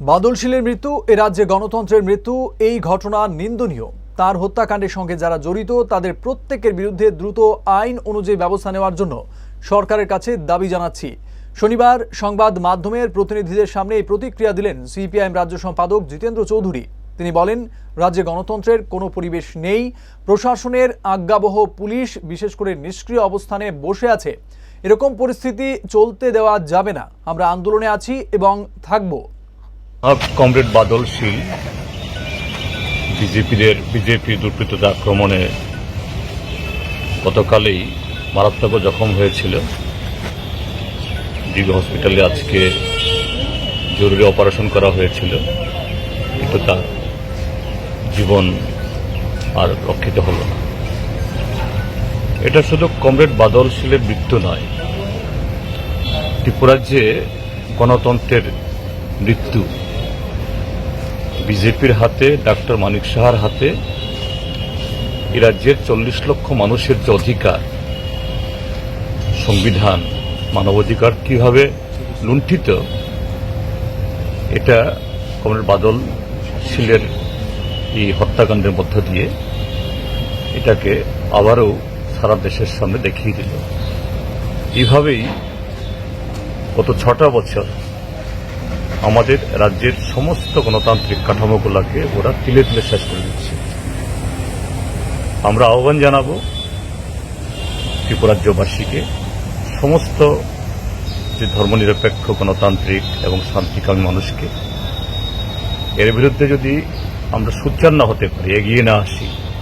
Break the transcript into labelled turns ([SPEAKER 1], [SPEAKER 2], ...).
[SPEAKER 1] বাদল শীলের মৃত্যু, এ রাজ্যে গণতন্ত্রের মৃত্যু, এই ঘটনা নিন্দনীয়। তার হত্যাকাণ্ডের সঙ্গে যারা জড়িত, তাদের প্রত্যেকের বিরুদ্ধে দ্রুত আইন অনুযায়ী ব্যবস্থা নেওয়ার জন্য সরকারের কাছে দাবি জানাচ্ছি। শনিবার সংবাদ মাধ্যমের প্রতিনিধিদের সামনে এই প্রতিক্রিয়া দিলেন সিপিআইএম রাজ্য সম্পাদক জিতেন্দ্র চৌধুরী। তিনি বলেন, রাজ্যে গণতন্ত্রের কোনো পরিবেশ নেই, প্রশাসনের আজ্ঞাবহ পুলিশ বিশেষ করে নিষ্ক্রিয় অবস্থানে বসে আছে। এরকম পরিস্থিতি চলতে দেওয়া যাবে না। আমরা আন্দোলনে আছি এবং থাকব।
[SPEAKER 2] কমরেড বাদল শীল বিজেপিদের বিজেপি দুর্বৃত্ততা আক্রমণে গতকালেই মারাত্মক জখম হয়েছিল। ডিবি হসপিটালে আজকে জরুরি অপারেশন করা হয়েছিল। কিন্তু তার জীবন আর রক্ষিত হলো না। এটা শুধু কমরেড বাদল শীলের মৃত্যু নয় ত্রিপুরাজ্যে গণতন্ত্রের মৃত্যু বিজেপির হাতে, ডাক্তার মানিক সাহার হাতে, এ রাজ্যের চল্লিশ লক্ষ মানুষের যে অধিকার, সংবিধান, মানবাধিকার কীভাবে লুণ্ঠিত, এটা কমরেড বাদল শিলের এই হত্যাকাণ্ডের মধ্য দিয়ে এটাকে আবারও সারা দেশের সামনে দেখিয়ে দিল। এইভাবেই গত ছটা বছর আমাদের রাজ্যের সমস্ত গণতান্ত্রিক কাঠামোগুলোকে ওরা তিলে তিলে শেষ করে দিচ্ছে। আমরা আহ্বান জানাব ত্রিপুরাজ্যবাসীকে, সমস্ত যে ধর্মনিরপেক্ষ গণতান্ত্রিক এবং শান্তিকামী মানুষকে, এর বিরুদ্ধে যদি আমরা সোচ্চার না হতে পারি, এগিয়ে না আসি